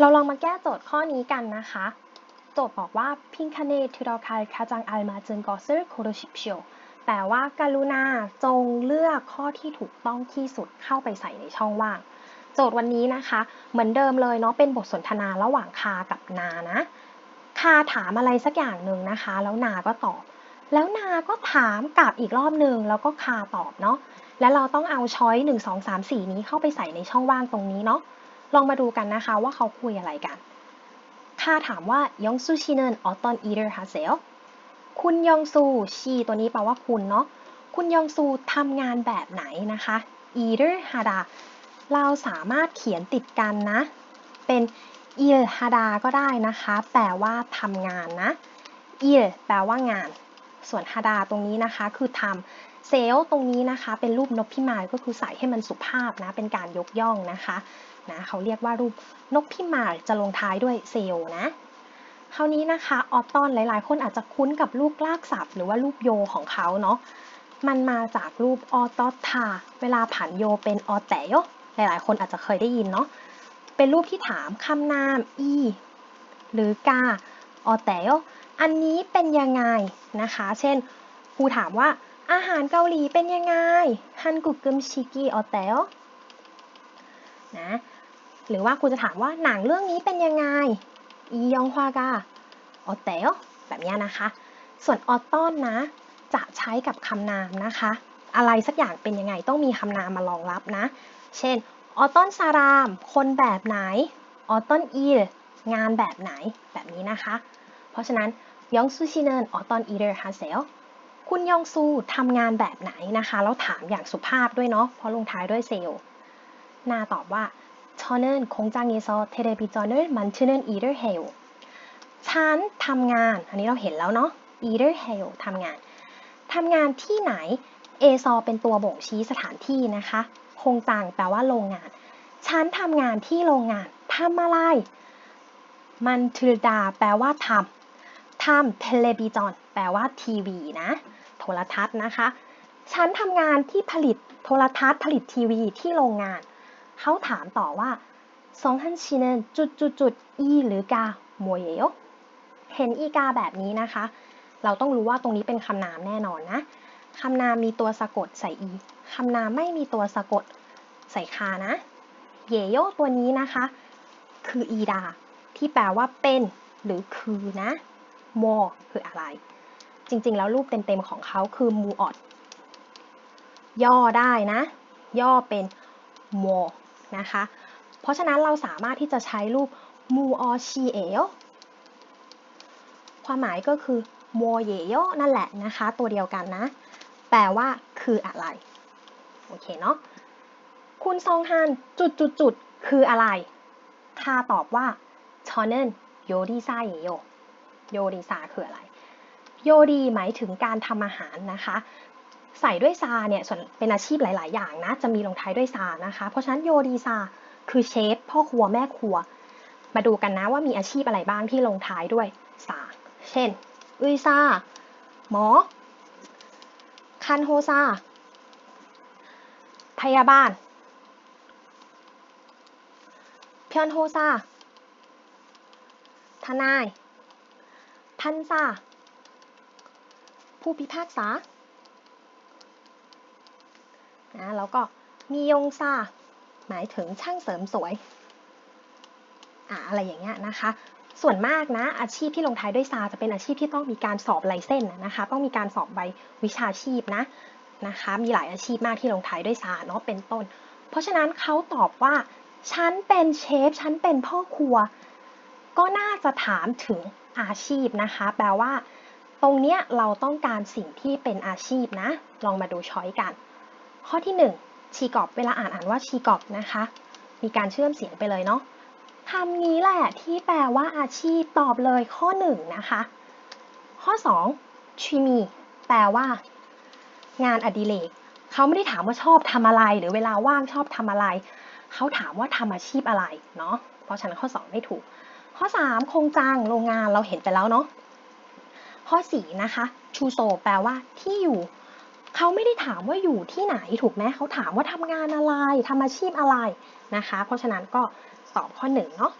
เราลองมาแก้โจทย์ข้อนี้กันนะคะ โจทย์บอกว่าพิงคเนทุรคาคาจังอัลมาจึงกอซึโคโรชิปเชียวแปลว่าการุณาจงเลือกข้อที่ถูกต้องที่สุดเข้าไปใส่ในช่องว่าง โจทย์วันนี้นะคะ เหมือนเดิมเลยเนาะเป็นบทสนทนาระหว่างคากับนานะคาถามอะไรสักอย่างหนึ่งนะคะ แล้วนาก็ตอบ แล้วนาก็ถามกลับอีกรอบหนึ่งแล้วก็คาตอบเนาะแล้วเราต้องเอาช้อย1 2 3 4นี้เข้าไปใส่ในช่องว่างตรงนี้เนาะ ลองมาดูกันนะคะว่าเขาคุยอะไรกันค่าถามว่ายองซูชิเนนออตอนอีเดอร์ฮาเซลคุณยองซูชีตัวนี้แปลว่าคุณเนาะคุณยองซูทำงานแบบไหนนะคะอีเดอร์ฮาดาเราสามารถเขียนติดกันนะ เป็นอีเดอร์ฮาดาก็ได้นะคะ แปลว่าทำงานนะอีเดอร์แปลว่างาน ส่วนฮาดาตรงนี้นะคะ คือทำ เซลล์ตรงนี้นะคะ เป็นรูปนกพิมานก็คือใส่ให้มันสุภาพนะ เป็นการยกย่องนะคะนะเขาเรียกว่ารูปนกพิมานจะลงท้ายด้วยเซลล์นะคราวนี้นะคะออตตอนหลายๆ คนอาจจะคุ้นกับรูปลากศัพท์หรือว่ารูปโยของเขาเนาะมันมาจากรูปออตทาเวลาผันโยเป็นออแตโยหลายๆ คนอาจจะเคยได้ยินเนาะเป็นรูปที่ถามคำนามอีหรือกาออแตโยอันนี้เป็นยังไงนะคะ เช่นครูถามว่า อาหารเกาหลีเป็นยังไงฮันกุกกึมชิกิออเตลนะหรือว่าครูจะถามว่าหนังเรื่องนี้เป็นยังไงอียองฮวากาออเตลแบบนี้นะคะ ส่วนออตตอนนะ จะใช้กับคำนามนะคะ อะไรสักอย่างเป็นยังไงต้องมีคำนามมารองรับนะ เช่นออตตอนซาราม คนแบบไหนออตตอนอีงานแบบไหนแบบนี้นะคะ เพราะฉะนั้นยองซูชิเนนออตตอนอีเดอร์ฮาเซล คุณยองซูทำงานแบบไหนนะคะ แล้วถามอย่างสุภาพด้วยเนาะเพราะลงท้ายด้วยเซลล์นาตอบว่าชอนเนนคงจางเยซอเทเลบิจอนเนอร์มันชื่อเนนอีเดอร์เฮลฉันทำงาน อันนี้เราเห็นแล้วเนาะอีเดอร์เฮลทำงานทำงานที่ไหนเอซอเป็นตัวบ่งชี้สถานที่นะคะคงจางแปลว่าโรงงานฉันทำงานที่โรงงานทำอะไรมันทือดาแปลว่าทำ ทำเทเลบิจอนแปลว่าทีวีนะ โทรทัศน์นะคะ ฉันทำงานที่ผลิตโทรทัศน์ผลิตทีวีที่โรงงาน เขาถามต่อว่าซองฮันชินนจุดจุดจุดอีหรือกาโมเยโยเห็นอีกาแบบนี้นะคะ เราต้องรู้ว่าตรงนี้เป็นคำนามแน่นอนนะคำนามมีตัวสะกดใส่อีคำนามไม่มีตัวสะกดใส่คานะ เยโยตัวนี้นะคะ คืออีดา ที่แปลว่าเป็นหรือคือนะ โมคืออะไร จริงๆ แล้วรูปเต็มๆของเขาคือมูออดย่อได้นะ ย่อเป็นโมนะคะ เพราะฉะนั้นเราสามารถที่จะใช้รูปมูออชีเอลความหมายก็คือโมเยโยนั่นแหละนะคะ ตัวเดียวกันนะ แปลว่าคืออะไร โอเคเนาะคุณซองฮันจุดจุดจุดคืออะไรคาตอบว่าชอนเนนโยดีซาเยโย โยดีซาคืออะไร โยดีหมายถึงการทำอาหารนะคะ ใส่ด้วยซาเนี่ยส่วนเป็นอาชีพหลาย ๆ อย่างนะ จะมีลงท้ายด้วยซานะคะ เพราะฉะนั้นโยดีซาคือเชฟพ่อครัวแม่ครัว มาดูกันนะว่ามีอาชีพอะไรบ้างที่ลงท้ายด้วยซาเช่นอุยซาหมอ คันโฮซาพยาบาลเพียนโฮซาทนาย พันซาผู้พิพากษานะแล้วก็มียงซาหมายถึงช่างเสริมสวยอะอะไรอย่างเงี้ยนะคะ ส่วนมากนะอาชีพที่ลงท้ายด้วยซาจะเป็นอาชีพที่ต้องมีการสอบไลเส้นนะคะ ต้องมีการสอบใบวิชาชีพนะนะคะ มีหลายอาชีพมากที่ลงท้ายด้วยซาเนาะเป็นต้น เพราะฉะนั้นเขาตอบว่า ฉันเป็นเชฟ ฉันเป็นพ่อครัว ก็น่าจะถามถึง อาชีพนะคะ แปลว่า ตรงเนี้ยเราต้องการสิ่งที่เป็นอาชีพนะ ลองมาดูช้อยกัน ข้อที่ 1 ชีกอบเวลาอ่านอ่านว่าชีกอบนะคะ มีการเชื่อมเสียงไปเลยเนาะคำนี้แหละที่แปลว่าอาชีพตอบเลยข้อ 1 นะคะ ข้อ 2ชีมีแปลว่า งานอดิเรกเขาไม่ได้ถามว่าชอบทำอะไร หรือเวลาว่างชอบทำอะไร เขาถามว่าทำอาชีพอะไรเนาะเพราะฉะนั้นข้อ 2 ไม่ถูก ข้อ3คงจังโรงงานเราเห็นไปแล้วเนาะข้อ4นะคะชูโซแปลว่าที่อยู่เขาไม่ได้ถามว่าอยู่ที่ไหนถูกไหมเขาถามว่าทำงานอะไรทำอาชีพอะไรนะคะ เพราะฉะนั้นก็ตอบข้อ1เนาะ